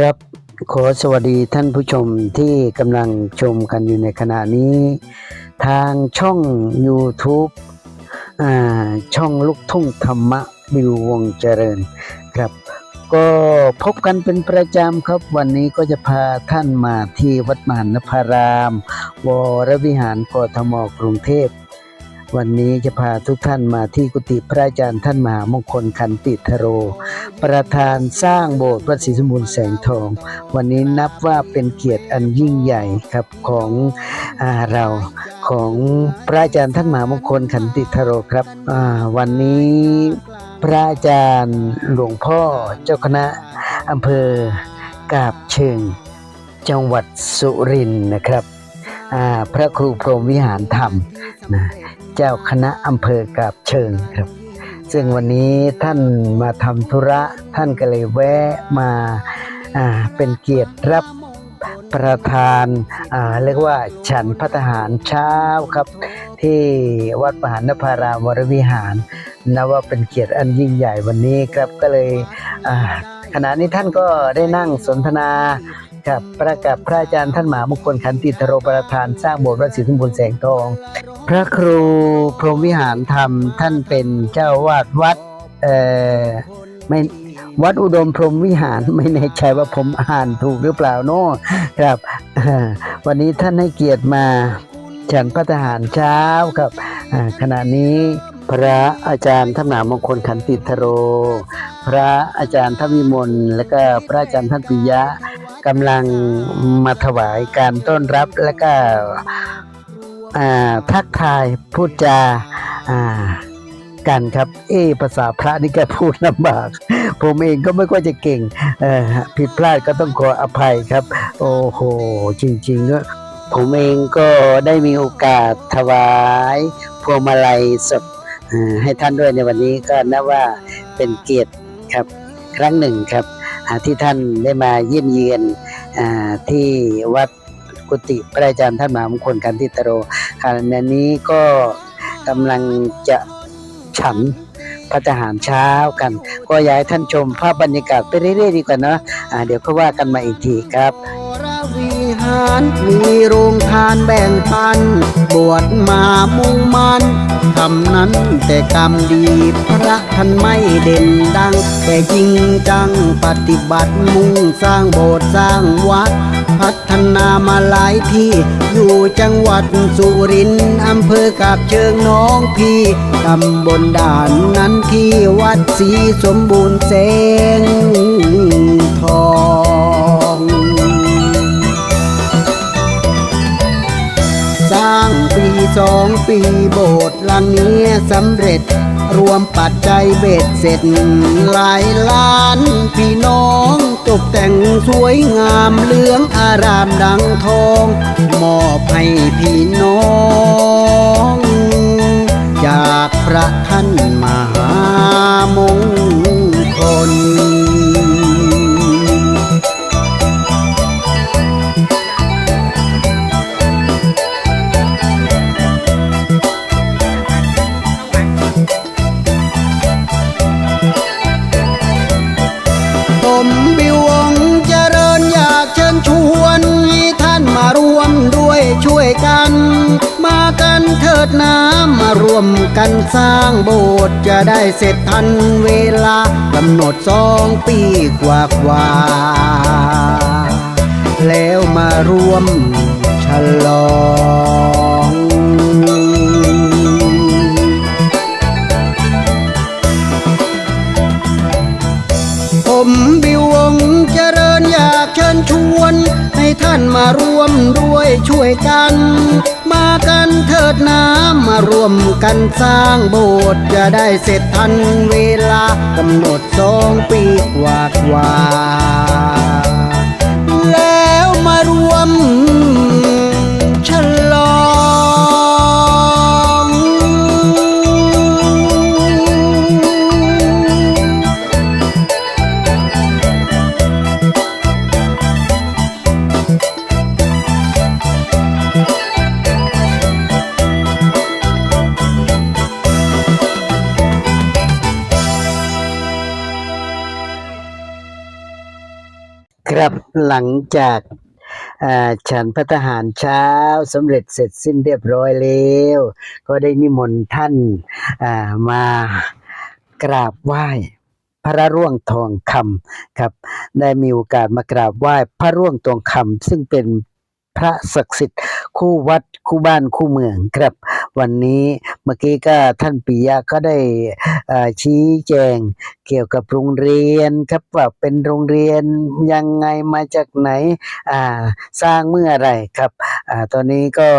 ครับ ขอสวัสดีท่านผู้ชมที่กำลังชมกันอยู่ในขณะนี้ ทางช่อง YouTube อ่าช่องลูกทุ่งธรรมะบิววงเจริญครับ ก็พบกันเป็นประจำครับ วันนี้ก็จะพาท่านมาที่วัดมหันนพาราม วรวิหารกทมกรุงเทพ วันนี้จะพาทุกท่านมาที่กุฏิพระอาจารย์ท่านมหามงคลคันติทโร ประธานสร้างโบสถ์วัดศรีสมบูรณ์แสงทอง วันนี้นับว่าเป็นเกียรติอันยิ่งใหญ่ครับของอาเราของพระอาจารย์ท่านมหามงคลขันติทโรครับวันนี้พระอาจารย์หลวงพ่อเจ้าคณะอำเภอกาบเชิงจังหวัดสุรินทร์นะครับพระครูพรหมวิหารธรรมนะ เจ้าคณะอำเภอกาบเชิงครับ ซึ่งวันนี้ท่านมาทำธุระ ท่านก็เลยแวะมาเป็นเกียรติรับประทานาเรียกว่าฉันพัฒหารเช้าครับ ที่วัดปหานภารามวรวิหารนับว่าเป็นเกียรติอันยิ่งใหญ่วันนี้ครับก็เลยขณะนี้ท่านก็ได้นั่งสนทนา กับประกับพระอาจารย์ท่านหมามงคลขันติทโรประธานสร้างโบสถ์วัดศรีสมบูรณ์แสงทอง พระครูพรหมวิหารธรรมท่านเป็นเจ้าวาดวัดเอ่อไม่วัดอุดมพรหมวิหารไม่แน่ใจว่าผมอ่านถูกหรือเปล่าโน่ครับ วันนี้ท่านให้เกียรติมาฉันพระทหารเช้าครับขณะนี้พระอาจารย์ท่านหนามงคลขันติทโร พระอาจารย์ท่านวิมลและก็พระอาจารย์ท่านปิยะ กำลังมาถวายการต้อนรับและก็ทักทายพูดจาอ่ากันครับ เอภาษาพระนี่ก็พูดลำบาก ผมเองก็ไม่ค่อยจะเก่งผิดพลาดก็ต้องขออภัยครับ โอ้โห จริงๆก็ผมเองก็ได้มีโอกาสถวายพวงมาลัยสดให้ท่านด้วยในวันนี้ก็นับว่าเป็นเกียรติครับครั้งหนึ่งครับ ที่ท่านได้มาเยี่ยมเยียนที่วัดกุฏิพระอาจารย์ท่านมหามงคลกันติตโรขณะนี้ก็กำลังจะฉันพระทหารเช้ากัน ก็ย้ายท่านชมภาพบรรยากาศไปเรื่อยๆดีกว่านะะเดี๋ยวก็ว่ากันมาอีกทีครับารมีโรงทานแบ่งปัน บวชมามุ่งมันทำนั้นแต่กรรมดีพระท่านไม่เด่นดัง แต่จริงจังปฏิบัติมุ่งสร้างโบสถ์สร้างวัด พัฒนามาหลายที่ อยู่จังหวัดสุรินทร์อำเภอกาบเชิงน้องพี่ตำบลด่านนั้นที่วัดศรีสมบูรณ์แสง สองปีโบสถ์หลังนี้สำเร็จ รวมปัจจัยเบ็ดเสร็จ หลายล้านพี่น้องตกแต่งสวยงามเหลืองอารามดังทอง มอบให้พี่น้อง จากพระท่านมหามง ดน้ำมารวมกันสร้างโบสถ์จะได้เสร็จทันเวลากำหนดสองปีกว่ากว่าๆแล้วมารวมฉลองผมบิววงเจริญอยากเชิญชวน ให้ท่านมาร่วมด้วยช่วยกัน กันเถิดน้ำมารวมกันสร้างโบสถ์จะได้เสร็จทันเวลากำหนดสองปีกว่ากว่าแล้วมารวม หลังจากฉันพระทหารเช้าสำเร็จเสร็จสิ้นเรียบร้อยแล้ว ก็ได้นิมนต์ท่านมากราบไหว้พระร่วงทองคำครับ ได้มีโอกาสมากราบไหว้พระร่วงทองคำซึ่งเป็นพระศักดิ์สิทธิ์ คู่วัดคู่บ้านคู่เมืองครับ วันนี้เมื่อกี้ก็ท่านปิยะก็ได้อ่อชี้แจงเกี่ยวกับโรงเรียนครับว่าเป็นโรงเรียนยังไงมาจากไหนอ่าสร้างเมื่อไรครับอ่าตอนนี้ก็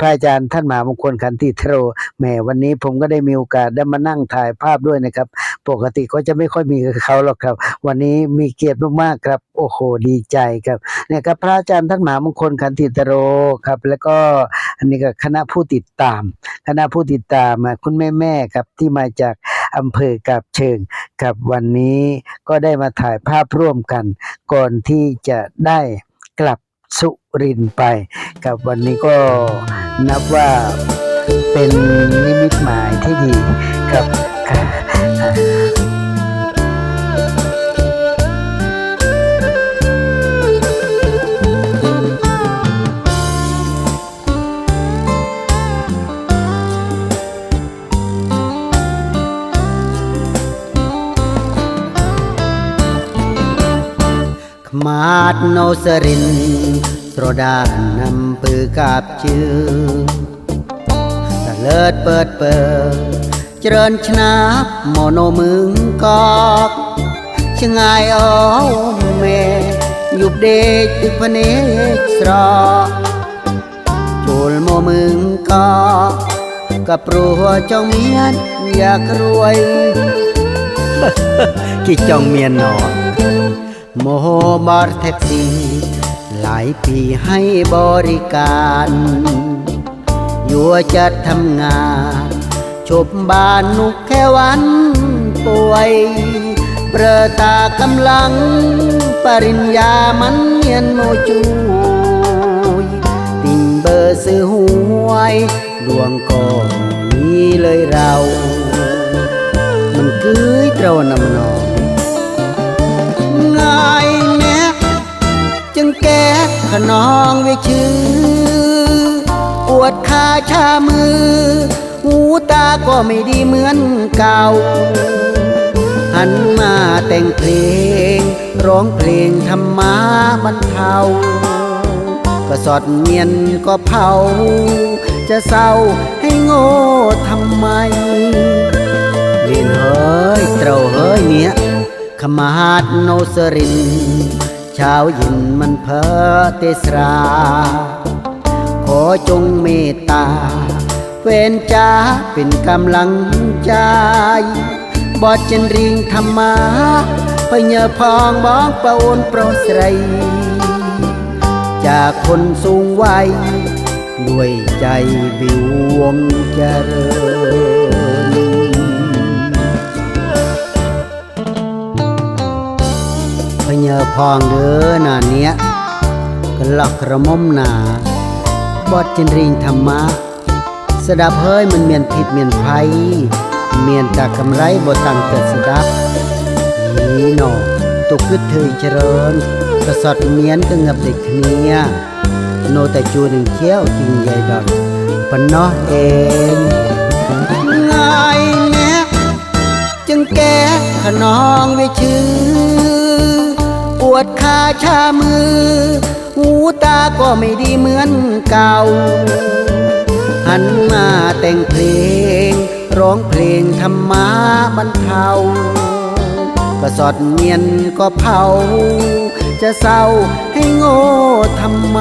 พระอาจารย์ท่านมหามงคลขันติโทรแหมวันนี้ผมก็ได้มีโอกาสได้มานั่งถ่ายภาพด้วยนะครับ ปกติก็จะไม่ค่อยมีกับเขาหรอกครับ วันนี้มีเกียรติมากๆครับ โอ้โหดีใจครับเนี่ยครับพระอาจารย์ท่านมหามงคลขันติโทรครับ แล้วก็อันนี้ก็คณะผู้ติดตาม คณะผู้ติดตามคุณแม่แม่ครับที่มาจากอำเภอกับเชิงครับวันนี้ก็ได้มาถ่ายภาพร่วมกัน ก่อนที่จะได้กลับสุ รินไปครับวันนี้ก็นับว่าเป็นนิมิตหมายที่ดีครับขมาดโนสริน ស្រដានអំពើកាប់ជឿតលើតពើតពើច្រើនឆ្នាំមកនៅមឹងកកឆ្ងាយអូមេយប់ដេកទឹកភ្នែកស្រកចូលមកមឹងកកក៏ព្រោះចង់មានយ៉ាក្រួយគេចង់មានណោមហោបារថេកស៊ី หนอโมโหบาร์แท็กซี่หลายปีให้บริการยู่จะทำงานชบบ้านนุกแค่วันป่วย เปรอตากำลัง ปริญญามันเมียนโมจูยติ่งเบอร์ซื้อหวย ดวงก็มีเลยเรา มันคือเตรานำนอง แก้ขนองไว้ชื่อ ปวดขาชามือ หูตาก็ไม่ดีเหมือนเก่า หันมาแต่งเพลง ร้องเพลงธรรมาบรรเทาก็สอดเมียนก็เผา จะเศร้าให้โง่ทำไมเวียนเฮ้ยเตราเฮ้ยเนี่ยขมาดโนสริน เช้าเย็นมันเพอเตสรา ขอจงเมตตาเฟนจ้าเป็นกำลังใจ บอดจันริงธรรมาพเยอพองบอกประโอนโปรสไร จากคนสูงวัยด้วยใจบิววงเจริญ พเยอพองเด้อหนาเนี้ยกหลอกกระมมหนาบอดจินริงธรรมะ สดับเฮ้ยมันเมียนผิดเมียนไฟเมียนจากกำไรบ่ตังเกิดสดับนี่หนอตุกขึ้นเธอเจริญกระสอดเมียนก็เงับเด็กเนียโนแต่จูหนึ่งเขี้ยวจริงใหญ่ดอนปนเนาะเองง่ายแน่จึงแก้ขนองไว้ชื่อาชามือ หูตาก็ไม่ดีเหมือนเก่า หันมาแต่งเพลง ร้องเพลงธรรมาบรรเทาก็สอดเมียนก็เผา จะเศร้าให้โง่ทำไม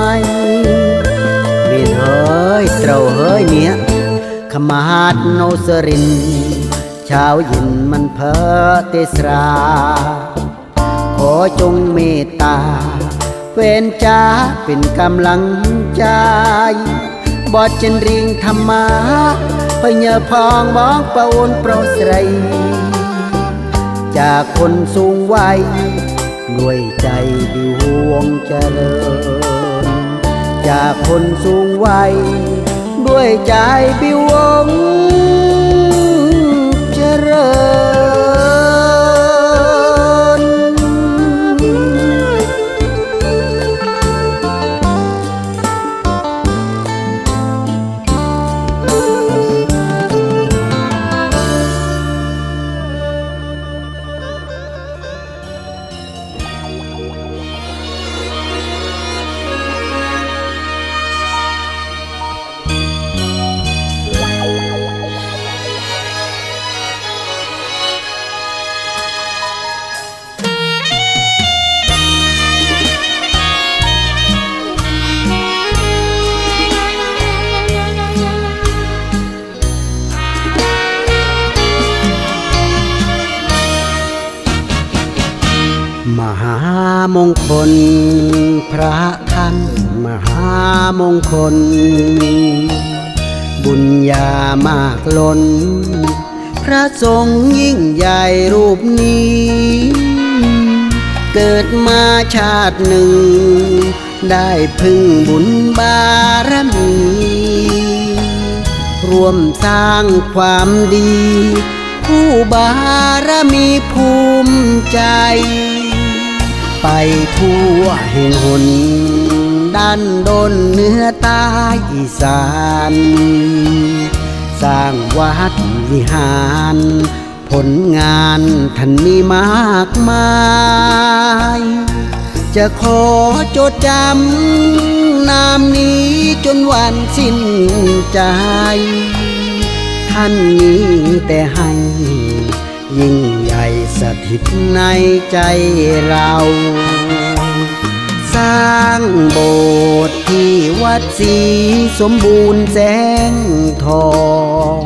เวียนเฮ้ยเตราเฮ้ยเนี่ยขมาดโนสรินเช้าเย็นมันเพ้อเตสรา จงเมตตา เวนจ้าเป็นกำลังใจ บอดจันริงธรรมาพเยอพองบอกประโอนโปรสไร จากคนสูงวัยด้วยใจดิวห่วงเจริญ จากคนสูงวัยด้วยใจบิวง มงคล พระท่านมหามงคล บุญญามากล้น พระสงยิ่งใหญ่รูปนี้ เกิดมาชาติหนึ่ง ได้พึ่งบุญบารมีร่วมสร้างความดี ผู้บารมีภูมิใจ ไปทั่วแห่งหนด้านดนเนื้อใต้อีสาน สร้างวัดวิหาร ผลงานท่านมีมากมาย จะขอจดจำนามนี้จนวันสิ้นใจ ท่านมีแต่ให้ ยิ่งใหญ่สถิตในใจเรา สร้างโบสถ์ที่วัดสีสมบูรณ์แสงทอง